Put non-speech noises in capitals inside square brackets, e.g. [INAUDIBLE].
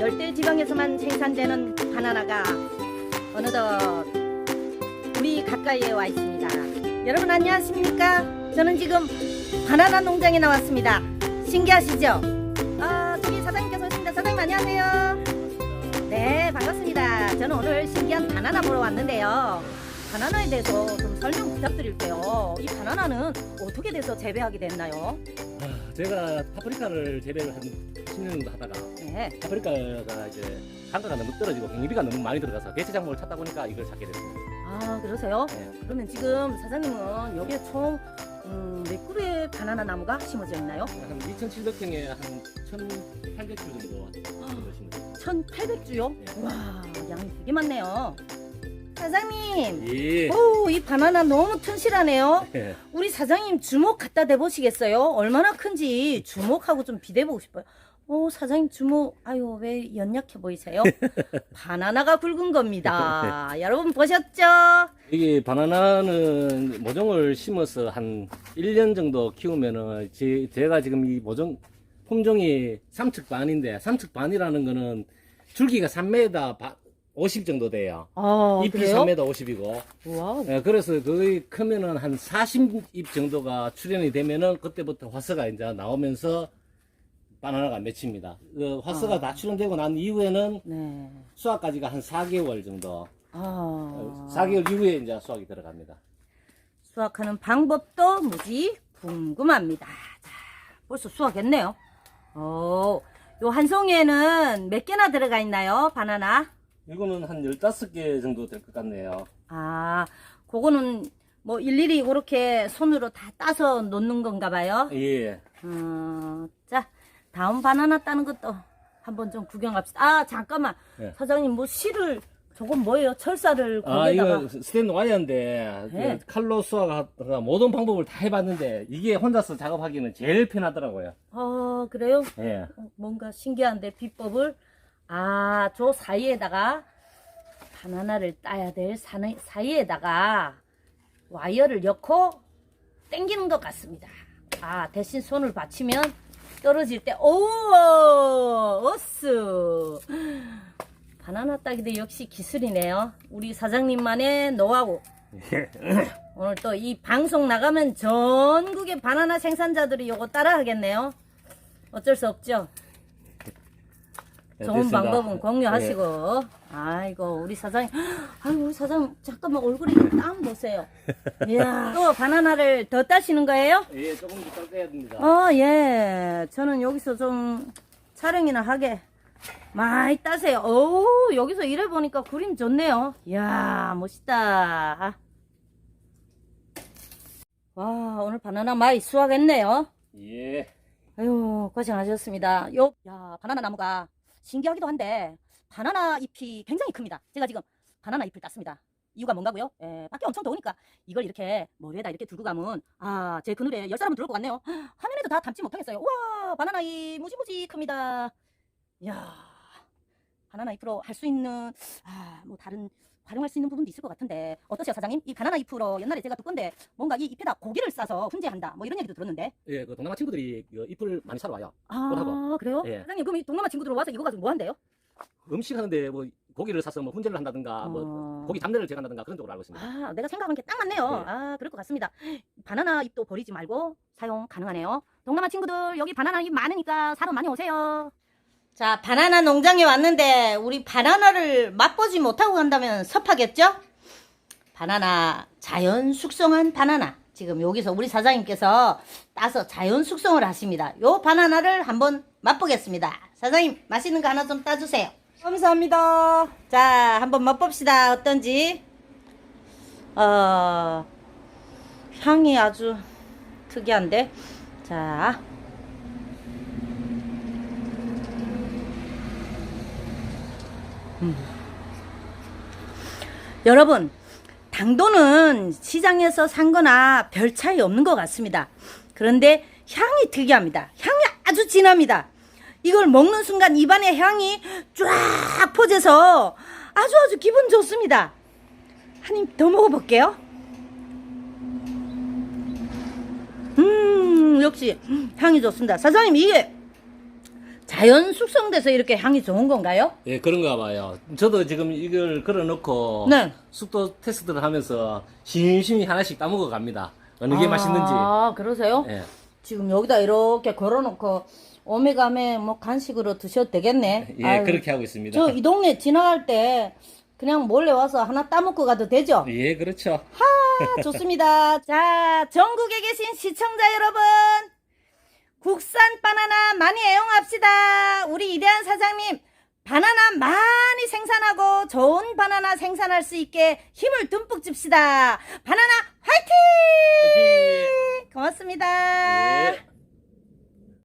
열대 지방에서만 생산되는 바나나가 어느덧 우리 가까이에 와 있습니다. 여러분 안녕하십니까? 저는 지금 바나나 농장에 나왔습니다. 신기하시죠? 아, 저기 사장님께서 오셨습니다. 사장님 안녕하세요. 네, 반갑습니다. 저는 오늘 신기한 바나나 보러 왔는데요. 바나나에 대해서 좀 설명 부탁드릴게요. 이 바나나는 어떻게 돼서 재배하게 됐나요? 아, 제가 파프리카를 재배를 한 10년 정도 하다가 네. 파프리카가 이제 단가가 너무 떨어지고 경비가 너무 많이 들어가서 대체 작물을 찾다 보니까 이걸 찾게 됐습니다. 아, 그러세요? 네. 그러면 지금 사장님은 여기에 총 음, 몇 그루의 바나나 나무가 심어져 있나요? 한 2,700평에 한 1,800주 정도 심었습니다. 1,800주요? 네. 와, 양이 되게 많네요. 사장님, 예. 오, 이 바나나 너무 튼실하네요. 예. 우리 사장님 주먹 갖다 대보시겠어요? 얼마나 큰지 주먹하고 좀 비대보고 싶어요. 오, 사장님 주먹, 아유, 왜 연약해 보이세요? [LAUGHS] 바나나가 굵은 겁니다. [LAUGHS] 여러분 보셨죠? 이게 바나나는 모종을 심어서 한 1년 정도 키우면은 제, 제가 지금 이 모종 품종이 삼측반인데 삼측반이라는 거는 줄기가 3m 50 정도 돼요. 아, 잎이 그래요? 3m 50이고 와우. 예, 그래서 거의 크면은 한 40잎 정도가 출현이 되면은 그때부터 화서가 이제 나오면서 바나나가 맺힙니다. 그 화서가 아. 다 출현되고 난 이후에는 네. 수확까지가 한 4개월 정도. 아. 4개월 이후에 이제 수확이 들어갑니다. 수확하는 방법도 무지 궁금합니다. 자, 벌써 수확했네요. 오, 요 한 송이에는 몇 개나 들어가 있나요? 바나나? 이거는 한 15개 정도 될 것 같네요. 아, 그거는 뭐 일일이 그렇게 손으로 다 따서 놓는 건가 봐요. 예. 어, 자, 다음 바나나 따는 것도 한번 좀 구경합시다. 아, 잠깐만. 예. 사장님, 뭐 실을, 저건 뭐예요? 철사를 아, 거기다가. 이거 스탠드 와이어인데 네. 그 칼로 수확하다가 모든 방법을 다 해봤는데 이게 혼자서 작업하기는 제일 편하더라고요. 아, 그래요? 예. 어, 뭔가 신기한데 비법을 아 저 사이에다가 바나나를 따야 될 사이, 사이에다가 와이어를 넣고 당기는 것 같습니다. 아 대신 손을 받치면 떨어질 때 오, 어스 바나나 따기도 역시 기술이네요. 우리 사장님만의 노하우. [LAUGHS] 오늘 또 이 방송 나가면 전국의 바나나 생산자들이 요거 따라 하겠네요. 어쩔 수 없죠. 네, 좋은 됐습니다. 방법은 공유하시고. 아이고, 우리 사장님. 아이고, 우리 사장님, 잠깐만 얼굴에 땀 보세요. [LAUGHS] 이야, 또 바나나를 더 따시는 거예요? 예, 조금 더 떼야 됩니다. 어, 예. 저는 여기서 좀 촬영이나 하게. 많이 따세요. 오, 여기서 일해보니까 그림 좋네요. 이야, 멋있다. 와, 오늘 바나나 많이 수확했네요. 예. 아유, 고생하셨습니다. 요, 야, 바나나 나무가 신기하기도 한데, 바나나 잎이 굉장히 큽니다. 제가 지금 바나나 잎을 땄습니다. 이유가 뭔가고요? 에, 밖에 엄청 더우니까 이걸 이렇게 머리에다 이렇게 들고 가면, 아, 제 그늘에 열 사람은 들어올 것 같네요. 화면에도 다 담지 못하겠어요. 우와, 바나나 잎 무지무지 큽니다. 이야, 바나나 잎으로 할 수 있는, 아, 뭐 다른, 활용할 수 있는 부분도 있을 것 같은데, 어떠세요, 사장님? 이 바나나 잎으로 옛날에 제가 듣건데, 뭔가 이 잎에다 고기를 싸서 훈제한다. 뭐 이런 얘기도 들었는데, 예, 그 동남아 친구들이 그 잎을 많이 사러 와요. 아, 뭐라고? 그래요? 예. 사장님, 그럼 이 동남아 친구들 와서 이거 가지고 뭐 한대요? 음식 하는데 뭐 고기를 사서 뭐 훈제를 한다든가 뭐 어. 고기 잡내를 제거한다든가 그런 쪽으로 알고 있습니다. 아, 내가 생각한 게 딱 맞네요. 네. 아, 그럴 것 같습니다. 바나나 잎도 버리지 말고 사용 가능하네요. 동남아 친구들, 여기 바나나 잎 많으니까 사러 많이 오세요. 자, 바나나 농장에 왔는데, 우리 바나나를 맛보지 못하고 간다면 섭하겠죠? 바나나, 자연 숙성한 바나나. 지금 여기서 우리 사장님께서 따서 자연 숙성을 하십니다. 요 바나나를 한번 맛보겠습니다. 사장님, 맛있는 거 하나 좀 따주세요. 감사합니다. 자, 한번 맛봅시다. 어떤지. 어, 향이 아주 특이한데. 자. 음. 여러분, 당도는 시장에서 산 거나 별 차이 없는 것 같습니다. 그런데 향이 특이합니다. 향이 아주 진합니다. 이걸 먹는 순간 입안에 향이 쫙 퍼져서 아주 아주 기분 좋습니다. 한 입 더 먹어볼게요. 음, 역시 향이 좋습니다. 사장님, 이게 자연 숙성돼서 이렇게 향이 좋은 건가요? 예, 그런가 봐요. 저도 지금 이걸 걸어놓고 네. 숙도 테스트를 하면서 심심히 하나씩 따먹어 갑니다. 어느 게 맛있는지. 아, 그러세요? 예. 지금 여기다 이렇게 걸어놓고 오메가메 뭐 간식으로 드셔도 되겠네. 예, 아유, 그렇게 하고 있습니다. 저 이 동네 지나갈 때 그냥 몰래 와서 하나 따먹고 가도 되죠? 예, 그렇죠. 아, 좋습니다. [LAUGHS] 자, 전국에 계신 시청자 여러분, 국산 바나나 많이 애용합시다. 우리 이대한 사장님, 바나나 많이 생산하고 좋은 바나나 생산할 수 있게 힘을 듬뿍 줍시다. 바나나 화이팅! 고맙습니다. 예.